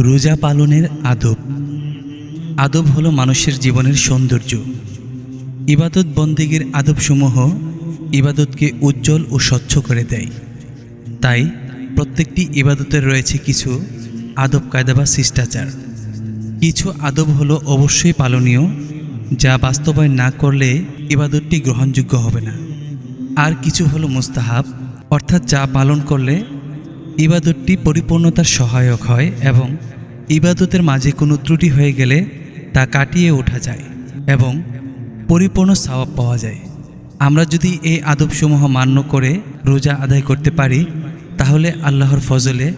রোজা পালনের আদব। আদব হলো মানুষের জীবনের সৌন্দর্য। ইবাদত বন্দিগের আদবসমূহ ইবাদতকে উজ্জ্বল ও স্বচ্ছ করে দেয়। তাই প্রত্যেকটি ইবাদতের রয়েছে কিছু আদব কায়দা বা শিষ্টাচার। কিছু আদব হলো অবশ্যই পালনীয়, যা বাস্তবায়ন না করলে ইবাদতটি গ্রহণযোগ্য হবে না। আর কিছু হলো মুস্তাহাব, অর্থাৎ যা পালন করলে ইবাদতটি পরিপূর্ণতার সহায়ক হয় এবং ইবাদতের মাঝে কোনো ত্রুটি হয়ে গেলে তা কাটিয়ে ওঠা যায় এবং পরিপূর্ণ সওয়াব পাওয়া যায়। আমরা যদি এই আদবসমূহ মান্য করে রোজা আদায় করতে পারি, তাহলে আল্লাহর ফজলে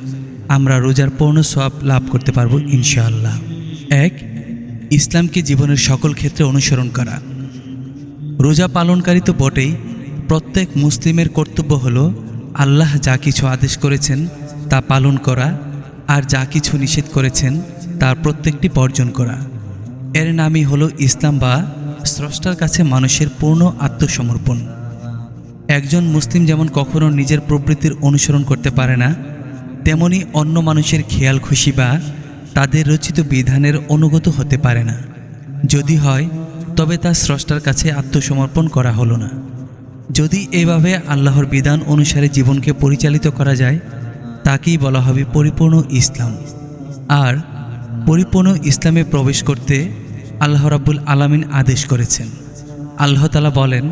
আমরা রোজার পূর্ণ সওয়াব লাভ করতে পারব ইনশাআল্লাহ। এক, ইসলামকে জীবনের সকল ক্ষেত্রে অনুসরণ করা। রোজা পালনকারী তো বটেই, প্রত্যেক মুসলিমের কর্তব্য হলো আল্লাহ যা কিছু আদেশ করেছেন তা পালন করা আর যা কিছু নিষেধ করেছেন তার প্রত্যেকটি বর্জন করা। এর নামই হলো ইসলাম বা স্রষ্টার কাছে মানুষের পূর্ণ আত্মসমর্পণ। একজন মুসলিম যেমন কখনো নিজের প্রবৃত্তির অনুসরণ করতে পারে না, তেমনি অন্য মানুষের খেয়াল খুশি বা তাদের রচিত বিধানের অনুগত হতে পারে না। যদি হয়, তবে তা স্রষ্টার কাছে আত্মসমর্পণ করা হলো না। যদি এভাবে আল্লাহর বিধান অনুসারে জীবনকে পরিচালিত করা যায়, তাকেই বলা হবে পরিপূর্ণ ইসলাম। আর পরিপূর্ণ ইসলামে প্রবেশ করতে আল্লাহ রাব্বুল আলামিন আদেশ করেছেন। আল্লাহ তালা বলেন,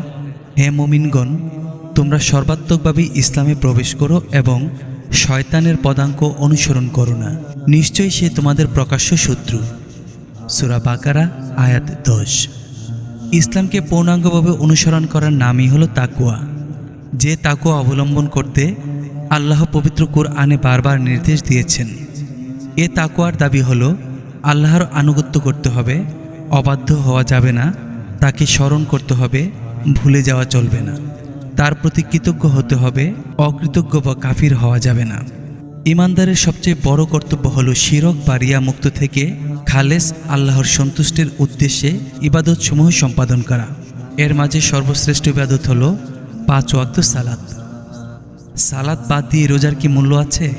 হে মোমিনগণ, তোমরা সর্বাত্মকভাবে ইসলামে প্রবেশ করো এবং শয়তানের পদাঙ্ক অনুসরণ করো না। নিশ্চয়ই সে তোমাদের প্রকাশ্য শত্রু। সুরা বাকারা, আয়াত দশ। ইসলামকে পূর্ণাঙ্গভাবে অনুসরণ করার নামই হলো তাকুয়া যে তাকুয়া অবলম্বন করতে আল্লাহ পবিত্র কোরআনে বারবার নির্দেশ দিয়েছেন। এ তাকুয়ার দাবি হলো, আল্লাহর আনুগত্য করতে হবে, অবাধ্য হওয়া যাবে না, তাকে স্মরণ করতে হবে, ভুলে যাওয়া চলবে না। তার প্রতি কৃতজ্ঞ হতে হবে, অকৃতজ্ঞ বা কাফির হওয়া যাবে না। ইমানদারের সবচেয়ে বড় কর্তব্য হলো শিরক বা রিয়া মুক্ত থেকে খালেস আল্লাহর সন্তুষ্টির উদ্দেশ্যে ইবাদতসমূহ সম্পাদন করা। এর মাঝে সর্বশ্রেষ্ঠ ইবাদত হল পাঁচ ওয়াক্ত সালাদ সালাদ বাদ দিয়ে রোজার কি মূল্য আছে?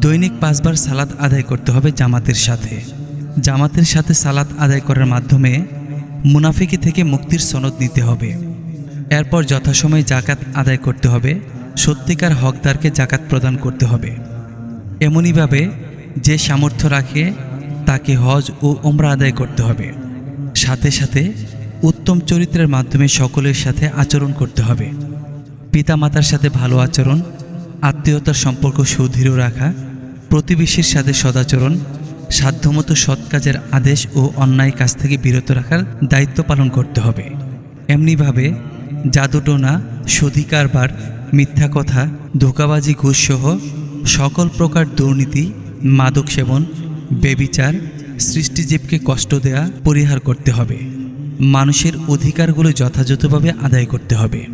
দৈনিক পাঁচবার সালাদ আদায় করতে হবে জামাতের সাথে। জামাতের সাথে সালাত আদায় করার মাধ্যমে মুনাফিকি থেকে মুক্তির সনদ নিতে হবে। এরপর যথাসময়ে জাকাত আদায় করতে হবে, সত্যিকার হকদারকে জাকাত প্রদান করতে হবে। এমনইভাবে যে সামর্থ্য রাখে তাকে হজ ও ওমরা আদায় করতে হবে। সাথে সাথে উত্তম চরিত্রের মাধ্যমে সকলের সাথে আচরণ করতে হবে। পিতামাতার সাথে ভালো আচরণ, আত্মীয়তার সম্পর্ক সুদৃঢ় রাখা, প্রতিবেশীর সাথে সদাচরণ, সাধ্যমতো সৎ কাজের আদেশ ও অন্যায় কাজ থেকে বিরত রাখার দায়িত্ব পালন করতে হবে। এমনিভাবে জাদুটোনা সধি কারবার মিথ্যা কথা ধোকাবাজি ঘুষসহ সকল প্রকার দুর্নীতি মাদক সেবন বেবিচার সৃষ্টিজীবকে কষ্ট দেয়া পরিহার করতে হবে। মানুষের অধিকারগুলো যথাযথভাবে আদায় করতে হবে।